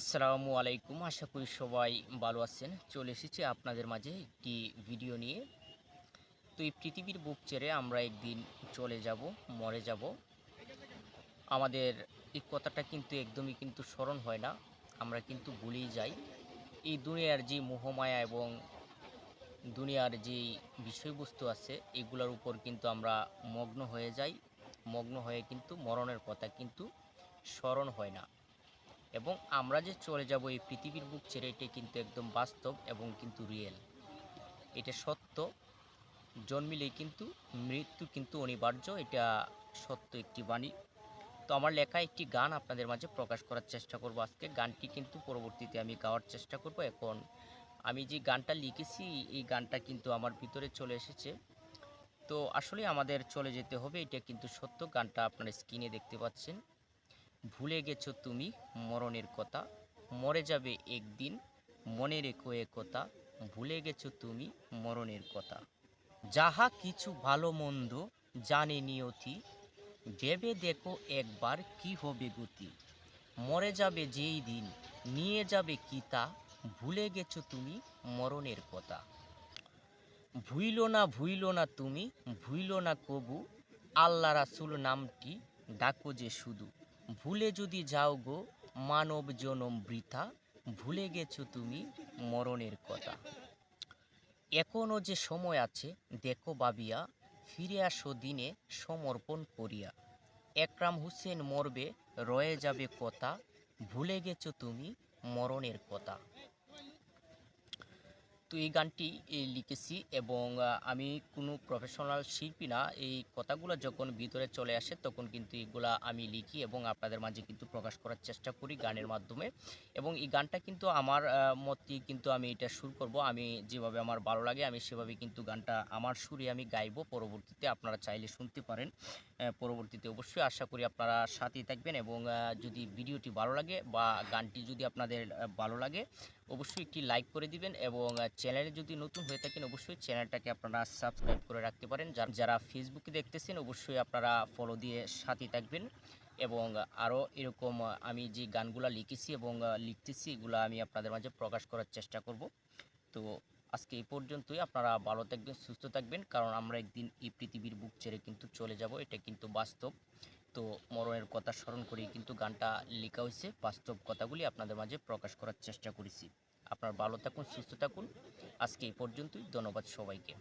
আসসালামু আলাইকুম। আশা করি সবাই ভালো আছেন। চলে এসেছি আপনাদের মাঝে একটি ভিডিও নিয়ে। তো এই পৃথিবীর বুক ছেড়ে আমরা একদিন চলে যাব, মরে যাব। আমাদের এই কথাটা কিন্তু একদমই কিন্তু স্মরণ হয় না। আমরা কিন্তু ভুলেই যাই। এই দুনিয়ার যে মোহমায়া এবং দুনিয়ার যে বিষয়বস্তু আছে, এগুলোর উপর কিন্তু আমরা মগ্ন হয়ে যাই। মগ্ন হয়ে কিন্তু মরণের কথা কিন্তু স্মরণ হয় না। এবং আমরা যে চলে যাব এই পৃথিবীর বুক ছেড়ে এটা কিন্তু একদম বাস্তব এবং কিন্তু রিয়েল এটা সত্য। জন্মিলেই কিন্তু মৃত্যু কিন্তু অনিবার্য, এটা সত্য একটি বাণী। তো আমার লেখা একটি গান আপনাদের মাঝে প্রকাশ করার চেষ্টা করব আজকে। গানটি কিন্তু পরবর্তীতে আমি গাওয়ার চেষ্টা করব। এখন আমি যে গানটা লিখেছি, এই গানটা কিন্তু আমার ভিতরে চলে এসেছে। তো আসলে আমাদের চলে যেতে হবে, এটা কিন্তু সত্য। গানটা আপনারা স্ক্রিনে দেখতে পাচ্ছেন। ভুলে গেছো তুমি মরণের কথা? মরে যাবে একদিন, মনে রেখো এ কথা, ভুলে গেছো তুমি মরণের কথা। যাহা কিছু ভালো মন্দ জানে নিয়তি, ভেবে দেখো একবার কি হবে গতি। মরে যাবে যেই দিন, নিয়ে যাবে কি তা, ভুলে গেছো তুমি মরণের কথা। ভুইল না ভুইল না তুমি, ভুইল না কবু, আল্লাহ রাসুল নামটি ডাকো যে শুধু। ভুলে যদি যাও গো, মানব জনম বৃথা, ভুলে গেছ তুমি মরণের কথা। এখনও যে সময় আছে, দেখো বাবিয়া, ফিরে আসো দিনে সমর্পণ করিয়া। একরাম হুসেন মরবে, রয়ে যাবে কথা, ভুলে গেছ তুমি মরণের কথা। তো এই গানটি লিখেছি এবং আমি কোনো প্রফেশনাল শিল্পী না। এই কথাগুলো যখন ভিতরে চলে আসে তখন কিন্তু এগুলা আমি লিখি এবং আপনাদের মাঝে কিন্তু প্রকাশ করার চেষ্টা করি গানের মাধ্যমে। এবং এই গানটা কিন্তু আমার মতেই কিন্তু আমি এটা সুর করব। আমি যেভাবে আমার ভালো লাগে আমি সেভাবে কিন্তু গানটা আমার সুরে আমি গাইবো। পরবর্তীতে আপনারা চাইলে শুনতে পারেন। পরবর্তীতে অবশ্যই আশা করি আপনারা সাথেই থাকবেন এবং যদি ভিডিওটি ভালো লাগে বা গানটি যদি আপনাদের ভালো লাগে অবশ্যই একটি লাইক করে দিবেন এবং চ্যানেলে যদি নতুন হয়ে থাকেন, অবশ্যই চ্যানেলটাকে আপনারা সাবস্ক্রাইব করে রাখতে পারেন। যারা ফেসবুকে দেখতেছেন, অবশ্যই আপনারা ফলো দিয়ে সাথে থাকবেন। এবং, আরও এরকম আমি যে গানগুলো লিখেছি এবং লিখতেছি, এগুলো আমি আপনাদের মাঝে প্রকাশ করার চেষ্টা করব। তো, আজকে এই পর্যন্তই। আপনারা ভালো থাকবেন, সুস্থ থাকবেন। কারণ আমরা একদিন এই পৃথিবীর বুক ছেড়ে কিন্তু চলে যাব। এটা কিন্তু বাস্তব। তো মরণের কথা স্মরণ করি কিন্তু গানটা লেখা হয়েছে। বাস্তব কথাগুলি আপনাদের মাঝে প্রকাশ করার চেষ্টা করেছি। আপনার ভালো থাকুন, সুস্থ থাকুন। আজকে এই পর্যন্তই। ধন্যবাদ সবাইকে।